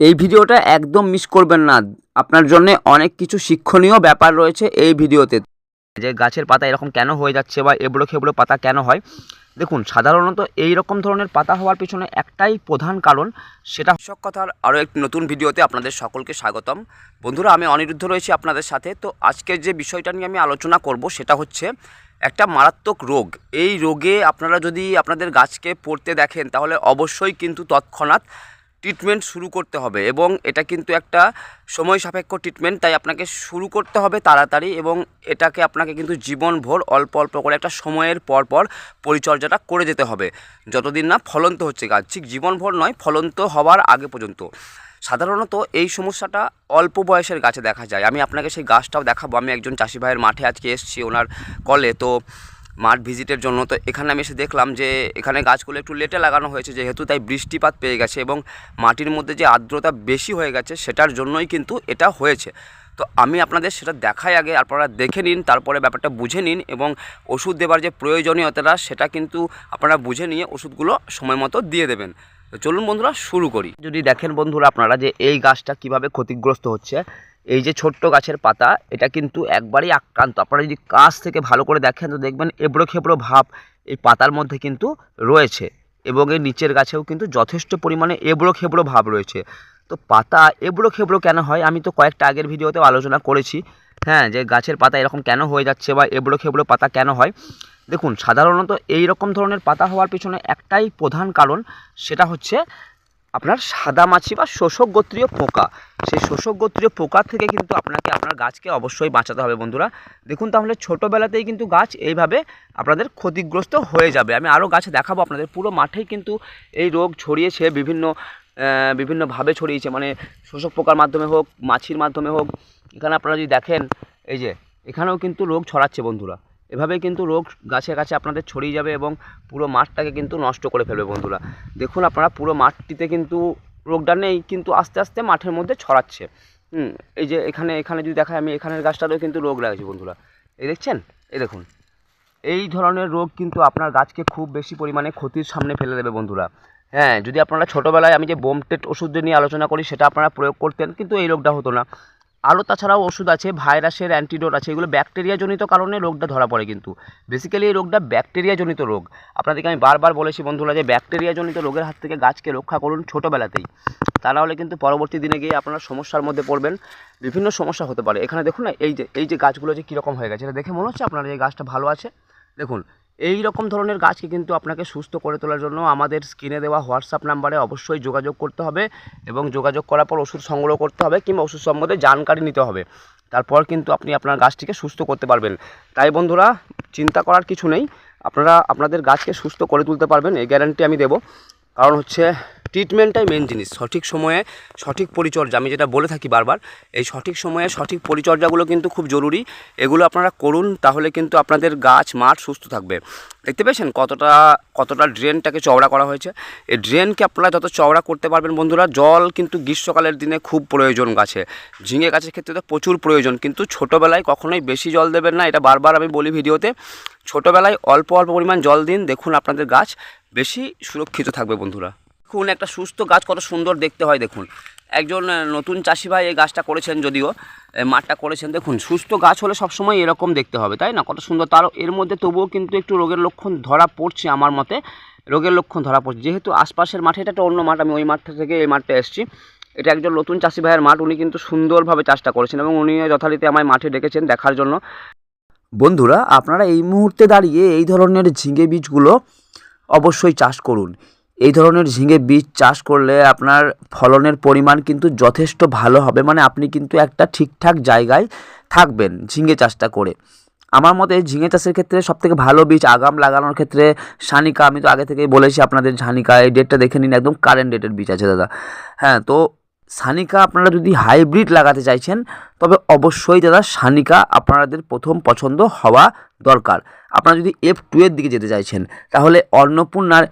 এই ভিডিওটা একদম মিস করবেন না। আপনার জন্য অনেক কিছু শিক্ষণীয় ব্যাপার রয়েছে এই ভিডিওতে। যে গাছের পাতা এরকম কেন হয়ে যাচ্ছে বা এবড়ো খেবড়ো পাতা কেন হয়? দেখুন, সাধারণত এই রকম ধরনের পাতা হওয়ার পিছনে একটাই প্রধান কারণ, সেটা কৃষক কথার আরও একটি নতুন ভিডিওতে আপনাদের সকলকে স্বাগতম। বন্ধুরা, আমি অনিরুদ্ধ রয়েছি আপনাদের সাথে। তো আজকের যে বিষয়টা নিয়ে আমি আলোচনা করব, সেটা হচ্ছে একটা মারাত্মক রোগ। এই রোগে আপনারা যদি আপনাদের গাছকে পড়তে দেখেন, তাহলে অবশ্যই কিন্তু তৎক্ষণাৎ ট্রিটমেন্ট শুরু করতে হবে এবং এটা কিন্তু একটা সময় সাপেক্ষ ট্রিটমেন্ট তাই আপনাকে শুরু করতে হবে তাড়াতাড়ি এবং এটাকে আপনাকে কিন্তু জীবনভর অল্প অল্প করে একটা সময়ের পর পর পরিচর্যাটা করে যেতে হবে। যতদিন না ফলন্ত হচ্ছে গাছ ঠিক জীবনভর নয়, ফলন্ত হওয়ার আগে পর্যন্ত। সাধারণত এই সমস্যাটা অল্প বয়সের গাছে দেখা যায়। আমি আপনাকে সেই গাছটাও দেখাবো। আমি একজন চাষি ভাইয়ের মাঠে আজকে এসেছি, ওনার কলে। তো মাঠ ভিজিটের জন্য। তো এখানে আমি এসে দেখলাম যে এখানে গাছগুলো একটু লেটে লাগানো হয়েছে, যেহেতু তাই বৃষ্টিপাত পেয়ে গেছে এবং মাটির মধ্যে যে আর্দ্রতা বেশি হয়ে গেছে সেটার জন্যই কিন্তু এটা হয়েছে। তো আমি আপনাদের সেটা দেখাই আগে আপনারা দেখে নিন, তারপরে ব্যাপারটা বুঝে নিন এবং ওষুধ দেবার যে প্রয়োজনীয়তাটা সেটা কিন্তু আপনারা বুঝে নিয়ে ওষুধগুলো সময় মতো দিয়ে দেবেন। তো চলুন বন্ধুরা, শুরু করি। যদি দেখেন বন্ধুরা আপনারা যে এই গাছটা কীভাবে ক্ষতিগ্রস্ত হচ্ছে, এই যে ছোট্ট গাছের পাতা, এটা কিন্তু একবারেই আক্রান্ত। আপনারা যদি কাছ থেকে ভালো করে দেখেন, তো দেখবেন এবড়ো খেবড়ো ভাব এই পাতার মধ্যে কিন্তু রয়েছে এবং এই নিচের গাছেও কিন্তু যথেষ্ট পরিমাণে এবড়ো খেবড়ো ভাব রয়েছে। তো পাতা এবড়ো খেবড়ো কেন হয়? আমি তো কয়েকটা আগের ভিডিওতেও আলোচনা করেছি হ্যাঁ যে গাছের পাতা এরকম কেন হয়ে যাচ্ছে বা এবড়ো খেবড়ো পাতা কেন হয়? দেখুন, সাধারণত এই রকম ধরনের পাতা হওয়ার পিছনে একটাই প্রধান কারণ সেটা হচ্ছে আপনার সাদা মাছি বা শোষক গোত্রীয় পোকা। সেই শোষক গোত্রীয় পোকা থেকে কিন্তু আপনাকে আপনার গাছকে অবশ্যই বাঁচাতে হবে বন্ধুরা। দেখুন তাহলে ছোটোবেলাতেই কিন্তু গাছ এইভাবে আপনাদের ক্ষতিগ্রস্ত হয়ে যাবে। আমি আরও গাছ দেখাবো আপনাদের। পুরো মাঠেই কিন্তু এই রোগ ছড়িয়েছে, বিভিন্ন বিভিন্নভাবে ছড়িয়েছে। মানে শোষক পোকার মাধ্যমে হোক, মাছির মাধ্যমে হোক, এখানে আপনারা যদি দেখেন, এই যে, এখানেও কিন্তু রোগ ছড়াচ্ছে বন্ধুরা। এভাবেই কিন্তু রোগ গাছে গাছে আপনাদের ছড়িয়ে যাবে এবং পুরো মাঠটাকে কিন্তু নষ্ট করে ফেলবে বন্ধুরা। দেখুন আপনারা পুরো মাঠটিতে কিন্তু রোগটা নেই, কিন্তু আস্তে আস্তে মাঠের মধ্যে ছড়াচ্ছে। হুম, এই যে এখানে এখানে যদি দেখায় আমি, এখানের গাছটাতেও কিন্তু রোগ লাগছে বন্ধুরা। এই দেখছেন? এই দেখুন। এই ধরনের রোগ কিন্তু আপনার গাছকে খুব বেশি পরিমাণে ক্ষতির সামনে ফেলে দেবে বন্ধুরা। হ্যাঁ যদি আপনারা ছোটোবেলায় আমি যে বোমটেট ওষুধ নিয়ে আলোচনা করি, সেটা আপনারা প্রয়োগ করতেন, কিন্তু এই রোগটা হতো না। আরও তাছাড়াও ওষুধ আছে, ভাইরাসের অ্যান্টিডোট আছে, এগুলো ব্যাকটেরিয়াজনিত কারণে রোগটা ধরা পড়ে কিন্তু। বেসিক্যালি এই রোগটা ব্যাকটেরিয়াজনিত রোগ। আপনাদেরকে আমি বারবার বলেছি বন্ধুরা যে ব্যাকটেরিয়াজনিত রোগের হাত থেকে গাছকে রক্ষা করুন ছোটোবেলাতেই। তা না হলে কিন্তু পরবর্তী দিনে গিয়ে আপনারা সমস্যার মধ্যে পড়বেন। বিভিন্ন সমস্যা হতে পারে। এখানে দেখুন না, এই যে এই যে গাছগুলো যে কীরকম হয়ে গেছে, এটা দেখে মনে হচ্ছে আপনার এই গাছটা ভালো আছে? দেখুন এই রকম ধরনের গাছকে কিন্তু আপনাকে সুস্থ করে তোলার জন্য আমাদের স্ক্রিনে দেওয়া হোয়াটসঅ্যাপ নাম্বারে অবশ্যই যোগাযোগ করতে হবে এবং যোগাযোগ করার পর ওষুধ সংগ্রহ করতে হবে কিংবা ওষুধ সম্বন্ধে জানকারি নিতে হবে। তারপর কিন্তু আপনি আপনার গাছটিকে সুস্থ করতে পারবেন। তাই বন্ধুরা, চিন্তা করার কিছু নেই। আপনারা আপনাদের গাছকে সুস্থ করে তুলতে পারবেন, এই গ্যারান্টি আমি দেব। কারণ হচ্ছে ট্রিটমেন্টটাই মেন জিনিস। সঠিক সময়ে সঠিক পরিচর্যা, আমি যেটা বলে থাকি বারবার, এই সঠিক সময়ে সঠিক পরিচর্যাগুলো কিন্তু খুব জরুরি। এগুলো আপনারা করুন, তাহলে কিন্তু আপনাদের গাছ, মাঠ সুস্থ থাকবে। দেখতে পেয়েছেন কতটা কতটা ড্রেনটাকে চওড়া করা হয়েছে? এই ড্রেনকে আপনারা যত চওড়া করতে পারবেন বন্ধুরা, জল কিন্তু গ্রীষ্মকালের দিনে খুব প্রয়োজন গাছে। ঝিঙে গাছের ক্ষেত্রে তো প্রচুর প্রয়োজন, কিন্তু ছোটোবেলায় কখনোই বেশি জল দেবেন না, এটা বারবার আমি বলি ভিডিওতে। ছোটোবেলায় অল্প অল্প পরিমাণ জল দিন, দেখুন আপনাদের গাছ বেশি সুরক্ষিত থাকবে বন্ধুরা। দেখুন, একটা সুস্থ গাছ কত সুন্দর দেখতে হয়, দেখুন। একজন নতুন চাষি ভাই এই গাছটা করেছেন যদিও মাঠটা করেছেন, দেখুন, সুস্থ গাছ হলে সবসময় এরকম দেখতে হবে, তাই না? কত সুন্দর। তার, এর মধ্যে তবুও কিন্তু একটু রোগের লক্ষণ ধরা পড়ছে আমার মতে, রোগের লক্ষণ ধরা পড়ছে। যেহেতু আশপাশের মাঠে এটা একটা অন্য মাঠ, আমি ওই মাঠটা থেকে এই মাঠটা এসেছি। এটা একজন নতুন চাষি ভাইয়ের মাঠ, উনি কিন্তু সুন্দরভাবে চাষটা করেছেন এবং উনি যথারীতি আমায় মাঠে ডেকেছেন দেখার জন্য। বন্ধুরা, আপনারা এই মুহূর্তে দাঁড়িয়ে এই ধরনের ঝিঙে বীজগুলো অবশ্যই চাষ করুন। এই ধরনের ঝিঙে বীজ চাষ করলে আপনার ফলনের পরিমাণ কিন্তু যথেষ্ট ভালো হবে। মানে আপনি কিন্তু একটা ঠিকঠাক জায়গায় থাকবেন ঝিঙে চাষটা করে। আমার মতে ঝিঙে চাষের ক্ষেত্রে সবথেকে ভালো বীজ আগাম লাগানোর ক্ষেত্রে সানিকা আমি তো আগে থেকেই বলেছি আপনাদের ঝানিকা এই ডেটটা দেখে নিন, একদম কারেন্ট ডেটের বীজ আছে দাদা। হ্যাঁ তো সানিকা আপনারা যদি হাইব্রিড লাগাতে চাইছেন, তবে অবশ্যই দাদা সানিকা আপনাদের প্রথম পছন্দ হওয়া দরকার। আপনারা যদি এফ টু এর দিকে যেতে চাইছেন, তাহলে অন্নপূর্ণার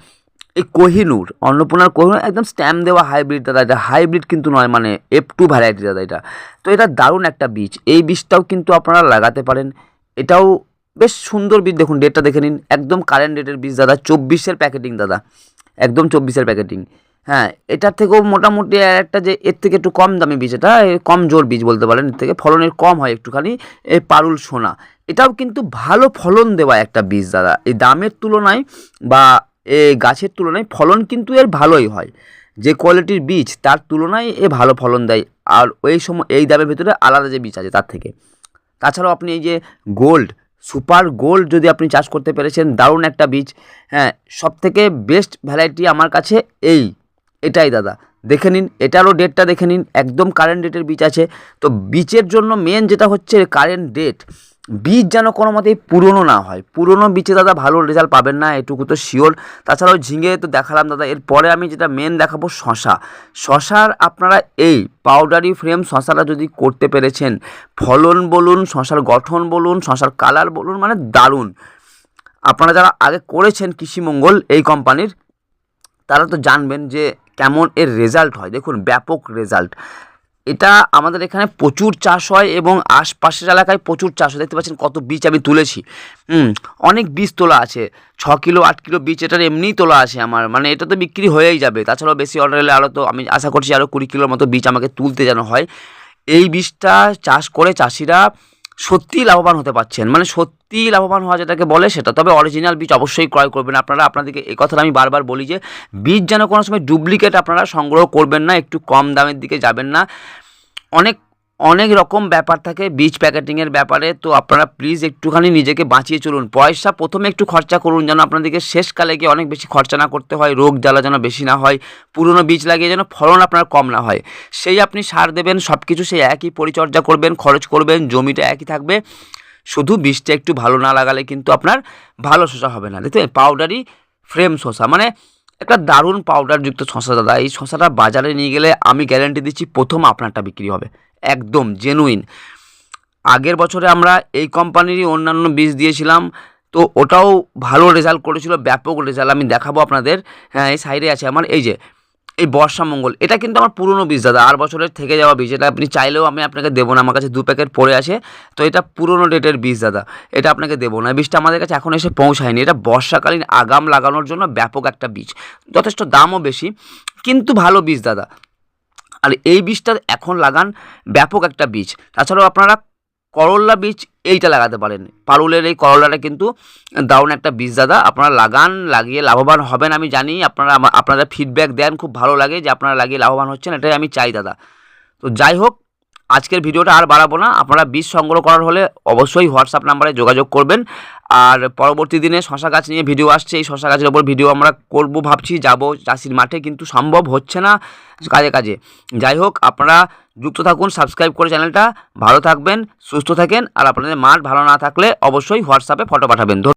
এই কোহিনুর, অন্নপূর্ণার কোহিনুর একদম স্ট্যাম্প দেওয়া হাইব্রিড দাদা, এটা হাইব্রিড কিন্তু নয় মানে এফ টু ভ্যারাইটি দাদা এটা। তো এটা দারুণ একটা বীজ। এই বীজটাও কিন্তু আপনারা লাগাতে পারেন। এটাও বেশ সুন্দর বীজ, দেখুন ডেটটা দেখে নিন। একদম কারেন্ট ডেটের বীজ দাদা, চব্বিশের প্যাকেটিং দাদা। একদম চব্বিশের প্যাকেটিং হ্যাঁ এটার থেকেও মোটামুটি একটা যে এর থেকে একটু কম দামি বীজ, এটা কম জোর বীজ বলতে পারেন। এর থেকে ফলনের কম হয় একটুখানি, এই পারুল সোনা। এটাও কিন্তু ভালো ফলন দেওয়া একটা বীজ দাদা। এই দামের তুলনায় বা গাছের তুলনায় ফলন কিন্তু এর ভালোই হয়। যে কোয়ালিটির বীজ, তার তুলনায় এ ভালো ফলন দেয়। আর ওই সময়, এই দামের ভিতরে আলাদা যে বীজ আছে, তার থেকে। তাছাড়াও আপনি এই যে গোল্ড সুপার গোল্ড যদি আপনি চাষ করতে পেরেছেন, দারুণ একটা বীজ। হ্যাঁ সব থেকে বেস্ট ভ্যারাইটি আমার কাছে এই। এটাই দাদা, দেখে নিন, এটারও ডেটটা দেখে নিন। একদম কারেন্ট ডেটের বীজ আছে। তো বীজের জন্য মেন যেটা হচ্ছে কারেন্ট ডেট বীজ যেন কোনো মতেই পুরনো না হয়। পুরনো বীজে দাদা ভালো রেজাল্ট পাবেন না, এটুকু তো শিওর তাছাড়াও ঝিঙে তো দেখালাম দাদা, এরপরে আমি যেটা মেন দেখাবো শশা। শশার আপনারা এই পাউডারি ফ্রেম শশাটা যদি করতে পেরেছেন, ফলন বলুন, শশার গঠন বলুন, শশার কালার বলুন মানে দারুণ। আপনারা যারা আগে করেছেন কৃষিমঙ্গল এই কোম্পানির তারা তো জানবেন যে কেমন এর রেজাল্ট হয়। দেখুন, ব্যাপক রেজাল্ট এটা আমাদের এখানে প্রচুর চাষ হয় এবং আশপাশের এলাকায় প্রচুর চাষ হয়। দেখতে পাচ্ছেন কত বীজ আমি তুলেছি। অনেক বীজ তোলা আছে। ছ কিলো, আট কিলো বীজ এটার এমনিই তোলা আছে আমার। মানে এটা তো বিক্রি হয়েই যাবে। তাছাড়াও বেশি অর্ডার এলে আরও তো আমি আশা করছি আরও কুড়ি কিলোর মতো বীজ আমাকে তুলতে যেন হয়। এই বীজটা চাষ করে চাষিরা সত্যিই লাভবান হতে পারছেন। মানে সত্যিই লাভবান হওয়া যেটাকে বলে সেটা। তবে অরিজিনাল বীজ অবশ্যই ক্রয় করবেন। আপনারা আপনাদেরকে এ কথাটা আমি বারবার বলি যে, বীজ যেন কোনো সময় ডুপ্লিকেট আপনারা সংগ্রহ করবেন না, একটু কম দামের দিকে যাবেন না। অনেক অনেক রকম ব্যাপার থাকে বীজ প্যাকেটিংয়ের ব্যাপারে, তো আপনারা প্লিজ একটুখানি নিজেকে বাঁচিয়ে চলুন। পয়সা প্রথমে একটু খরচা করুন যেন আপনাদেরকে শেষকালে গিয়ে অনেক বেশি খরচা না করতে হয়, রোগ জ্বালা যেন বেশি না হয়, পুরনো বীজ লাগিয়ে যেন ফলন আপনার কম না হয়। সেই আপনি সার দেবেন সব কিছু সেই একই পরিচর্যা করবেন, খরচ করবেন, জমিটা একই থাকবে। শুধু বীজটা একটু ভালো না লাগালে কিন্তু আপনার ভালো শসা হবে না। দেখতে পাউডারি ফ্রেম শসা মানে একটা দারুণ পাউডারযুক্ত শসা দাদা। এই শসাটা বাজারে নিয়ে গেলে আমি গ্যারেন্টি দিচ্ছি প্রথম আপনারটা বিক্রি হবে। একদম জেনুইন আগের বছরে আমরা এই কোম্পানিরই অন্যান্য বীজ দিয়েছিলাম, তো ওটাও ভালো রেজাল্ট করেছিল, ব্যাপক রেজাল্ট আমি দেখাবো আপনাদের। হ্যাঁ এই সাইডে আছে আমার, এই যে, এই বর্ষা মঙ্গল, এটা কিন্তু আমার পুরনো বীজ দাদা, আর বছরের থেকে যাওয়া বীজ, এটা আপনি চাইলেও আমি আপনাকে দেবো না, আমার কাছে দু প্যাকেট পড়ে আছে, তো এটা পুরনো ডেটের বীজ দাদা, এটা আপনাকে দেবো না। বীজটা আমাদের কাছে এখন এসে পৌঁছায়নি, এটা বর্ষাকালীন আগাম লাগানোর জন্য ব্যাপক একটা বীজ, যথেষ্ট দামও বেশি, কিন্তু ভালো বীজ দাদা। আর এই বীজটা এখন লাগান ব্যাপক একটা বীজ। তাছাড়াও আপনারা করল্লা বীজ এইটা লাগাতে পারেন। পারুলের এই করল্লাটা কিন্তু দারুণ একটা বীজ দাদা। আপনারা লাগান, লাগিয়ে লাভবান হবেন আমি জানি। আপনারা আপনারা ফিডব্যাক দেন, খুব ভালো লাগে যে আপনারা লাগিয়ে লাভবান হচ্ছেন, এটাই আমি চাই দাদা। তো যাই হোক আজকের ভিডিওটা আর বাড়াবো না, আপনারা বীজ সংগ্রহ করার হলে অবশ্যই হোয়াটসঅ্যাপ নাম্বারে যোগাযোগ করবেন। আর পরবর্তী দিনে শশা গাছ নিয়ে ভিডিও আসছে, এই শশা গাছের ওপর ভিডিও আমরা করব, ভাবছি যাব চাষির মাঠে, কিন্তু সম্ভব হচ্ছে না কাজে কাজে। যাই হোক, আপনারা যুক্ত থাকুন সাবস্ক্রাইব করে চ্যানেলটা। ভালো থাকবেন, সুস্থ থাকেন, আর আপনাদের মাঠ ভালো না থাকলে অবশ্যই হোয়াটসঅ্যাপে ফটো পাঠাবেন।